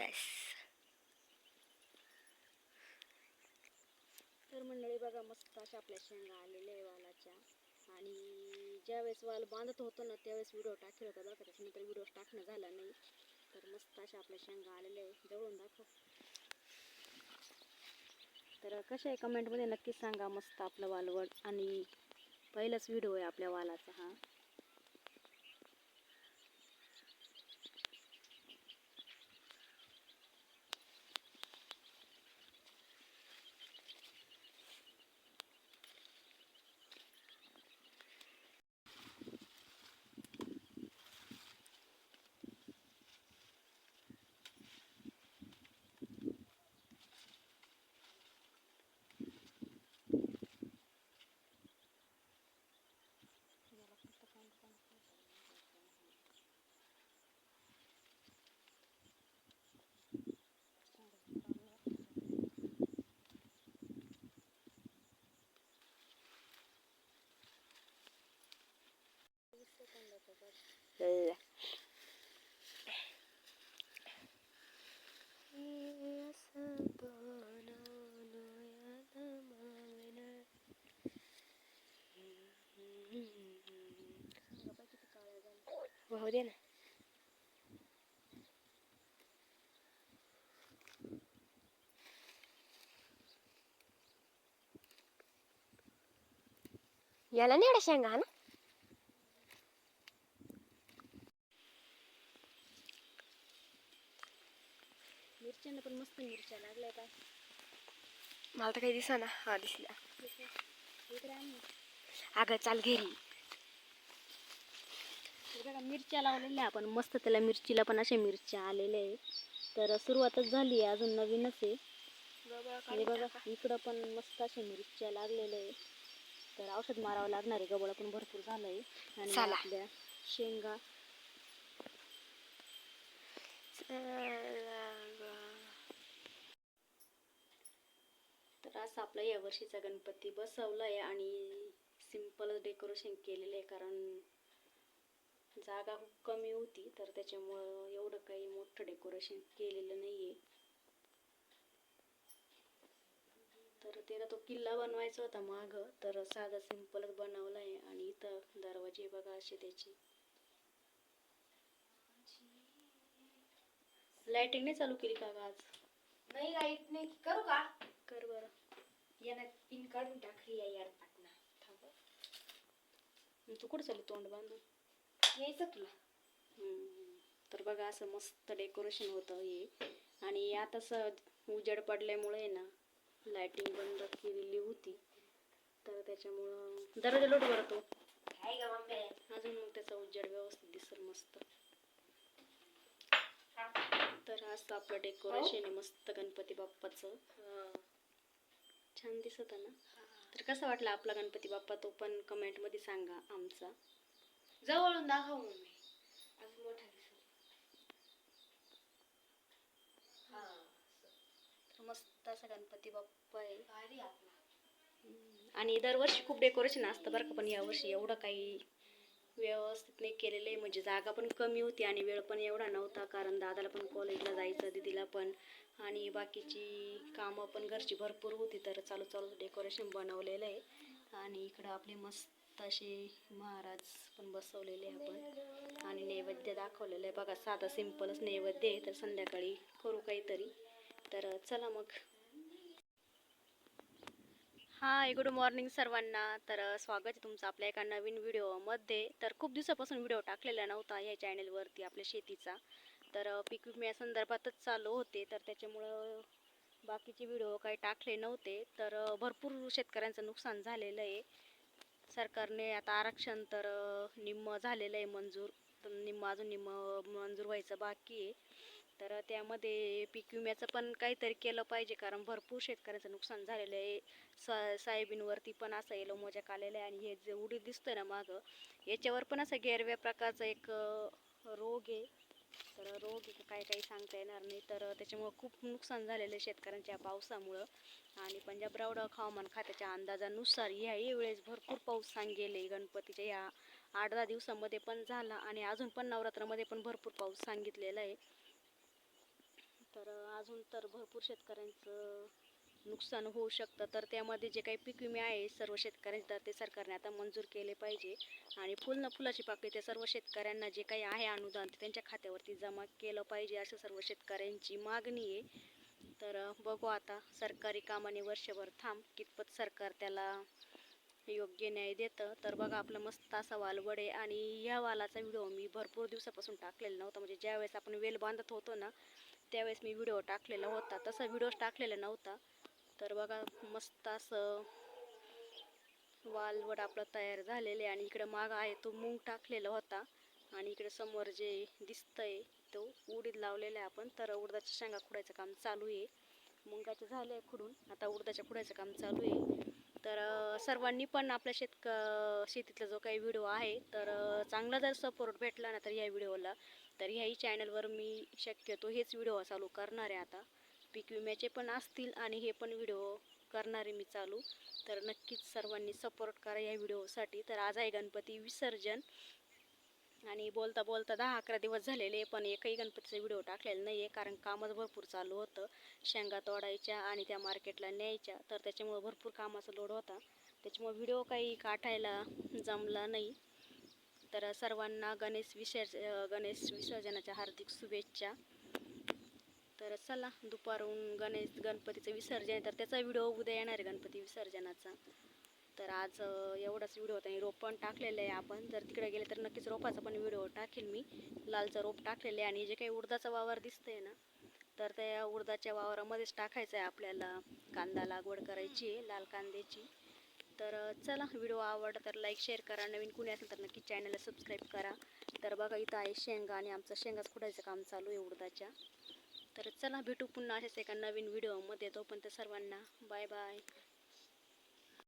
Yes तर मंडळी बघा मस्त अशा आपल्या शेंगा आलेल्या आहे वालाच्या. आणि ज्यावेळेस वाल बांधत होतो ना त्यावेळेस व्हिडिओ टाकेल होता बघा. त्याच्यानंतर व्हिडिओ टाकणं झाला नाही. तर मस्त अशा आपल्या शेंगा आलेल्या आहे. जवळून दाखव. तर कशा आहे? कमेंटमध्ये नक्कीच सांगा मस्त आपलं वालवड. आणि पहिलाच व्हिडिओ आहे आपल्या वालाचा हा. वाहू दे ना याला नाही एवढा शेंगा ना मिरच्यांना पण मस्त मिरच्या लागल्या मला तर काही दिसा ना हा दिसला आण. अगं चाल घरी बघा मिरच्या लावलेल्या आपण मस्त त्याला मिरचीला पण अशा मिरच्या आलेल्या आहे तर सुरुवातच झाली आहे अजून नवीनच आहे हे बघा इकडं पण मस्त अशा मिरच्या लागलेल्या आहे तर औषध मारावं लागणार आहे गबळ पण भरपूर झालं आहे आणि. आपल्या शेंगा तर असं आपला या वर्षीचा गणपती बसवला आहे आणि सिंपल डेकोरेशन केलेलं आहे कारण जागा खूप कमी होती तर त्याच्यामुळं एवढं काही मोठं डेकोरेशन केलेलं नाही आहे तर त्याला तो किल्ला बनवायचा होता माग तर साधा सिम्पलच बनवला आहे आणि इथं दरवाजे बघा असे त्याचे. लाईटिंग नाही चालू केली का ग आज? नाही लाइट नाही. करू का? कर बरं. यानं पिन काढून टाकली या यार पाटना. थांब तू कुठं चालली तोंड बांधून? यायचं तुला. तर बघा असं मस्त डेकोरेशन होतं हे. आणि आता स उजेड पडल्यामुळे ना लाइटिंग बंद केलेली होती. तर त्याच्यामुळं दरवाजा लोट बरं तो. काय ग मम्मी अजून मग त्याचा उजेड व्यवस्थित दिसल मस्त. तर असं आपलं डेकोरेशन आहे मस्त गणपती बाप्पाचं. छान दिसत आहे ना. तर कसा वाटला आपला गणपती बाप्पा तो पण कमेंटमध्ये सांगा आमचा? जवळून दाखव मम्मी अजून मोठा दिसत हा. मस्त असा गणपती बाप्पा आहे. आणि दरवर्षी खूप डेकोरेशन असतं बरं का पण यावर्षी एवढं काही व्यवस्थितने केलेलं आहे. म्हणजे जागा पण कमी होती आणि वेळ पण एवढा नव्हता. कारण दादाला पण कॉलेजला जायचं दीदीला पण. आणि बाकीची कामं पण घरची भरपूर होती. तर चालू चालू डेकोरेशन बनवलेलं आहे. आणि इकडं आपले मस्त असे महाराज पण बसवलेले आहे आपण. आणि नैवेद्य दाखवलेलं आहे. बघा साधा सिम्पलच नैवेद्य आहे. तर संध्याकाळी करू काहीतरी. तर चला मग. हाय गुड मॉर्निंग सर्वांना. तर स्वागत आहे तुमचं आपल्या एका नवीन व्हिडिओमध्ये. तर खूप दिवसापासून व्हिडिओ टाकलेला नव्हता या चॅनलवरती आपल्या शेतीचा. तर पीक विम्या संदर्भातच चालू होते. तर त्याच्यामुळं बाकीचे व्हिडिओ काही टाकले नव्हते. तर भरपूर शेतकऱ्यांचं नुकसान झालेलं आहे. सरकारने आता आरक्षण तर निम्म झालेलं आहे मंजूर. तर निम्म अजून निम्म मंजूर व्हायचं बाकी आहे. तर त्यामध्ये पीक विम्याचं पण काहीतरी केलं पाहिजे कारण भरपूर शेतकऱ्यांचं नुकसान झालेलं आहे. सा सायबीनवरती पण असं येलो मोजॅक आलेलं आहे आणि हे जे उडी दिसतं ना मागं याच्यावर पण असं गेरव्या प्रकारचा एक रोग आहे. तर रोग काय काही सांगता येणार नाही. तर त्याच्यामुळं खूप नुकसान झालेलं आहे शेतकऱ्यांच्या पावसामुळं. आणि पंजाब राऊड हवामान खात्याच्या अंदाजानुसार ह्याही वेळेस भरपूर पाऊस सांगेले गणपतीच्या या आठ दहा दिवसामध्ये पण झाला आणि अजून पण नवरात्रामध्ये पण भरपूर पाऊस सांगितलेला आहे. तर अजून तर भरपूर शेतकऱ्यांचं नुकसान होऊ शकतं. तर त्यामध्ये जे काही पीक विमे आहे सर्व शेतकऱ्यांचे तर ते सरकारने आता मंजूर केले पाहिजे. आणि फुल न फुलाची पाकळी ते सर्व शेतकऱ्यांना जे काही आहे अनुदान ते त्यांच्या खात्यावरती जमा केलं पाहिजे असं सर्व शेतकऱ्यांची मागणी आहे. तर बघू आता सरकारी कामाने वर्षभर थांब कितपत सरकार त्याला योग्य न्याय देतं. तर बघा आपलं मस्त असा वाल वडे आणि या वालाचा व्हिडिओ मी भरपूर दिवसापासून टाकलेला नव्हता. म्हणजे ज्यावेळेस आपण वेल बांधत होतो ना त्यावेळेस मी व्हिडिओ टाकलेला होता. तसा व्हिडिओ टाकलेला नव्हता. तर बघा मस्त असं वालवड आपलं तयार झालेलं आहे. आणि इकडं माग आहे तो मूग टाकलेला होता. आणि इकडे समोर जे दिसतंय तो उडीद लावलेला आहे आपण. तर उडदाच्या शेंगा खुडायचं काम चालू आहे. मुंगाचे झाले आहे खुडून. आता उडदाच्या खुडायचं काम चालू आहे. तर सर्वांनी पण आपल्या शेतक शेतीतला जो काही व्हिडिओ आहे तर चांगला जर सपोर्ट भेटला ना तर या व्हिडिओला तर ह्याही चॅनलवर मी शक्यतो हेच व्हिडिओ चालू करणार आहे आता. पीक विम्याचे पण असतील आणि हे पण व्हिडिओ करणार आहे मी चालू. तर नक्कीच सर्वांनी सपोर्ट करा या व्हिडिओसाठी तर आज आहे गणपती विसर्जन. आणि बोलता बोलता दहा अकरा दिवस झालेले पण एकही गणपतीचा व्हिडिओ टाकलेला नाही आहे कारण कामच भरपूर चालू होतं. शेंगा तोडायच्या आणि त्या मार्केटला न्यायच्या. तर त्याच्यामुळं भरपूर कामाचा लोड होता. त्याच्यामुळे व्हिडिओ काही काढायला जमला नाही. तर सर्वांना गणेश विसर्ज गणेश विसर्जनाच्या हार्दिक शुभेच्छा. तर चला दुपारून गणेश गणपतीचं विसर्जन आहे तर त्याचा व्हिडिओ उद्या येणार आहे गणपती विसर्जनाचा. तर आज एवढाच व्हिडिओ होता आणि रोप पण टाकलेलं आहे आपण. जर तिकडे गेले तर नक्कीच रोपाचा पण व्हिडिओ टाकेल मी. लालचं रोप टाकलेलं आहे आणि जे काही उडदाचा वावर दिसतंय ना तर त्या उडदाच्या वावरामध्येच टाकायचं आहे आपल्याला. कांदा लागवड करायची आहे लाल कांद्याची. तर चला व्हिडिओ आवडला तर लाईक शेअर करा. नवीन कुणी असेल तर नक्की चॅनलला सबस्क्राईब करा. तर बघा इथं आहे शेंगा आणि आमचं शेंगाच खुडायचं काम चालू आहे उडदाच्या. तर चला भेटू पुन्हा अशाच एका नवीन व्हिडिओमध्ये तोपर्यंत सर्वांना बाय बाय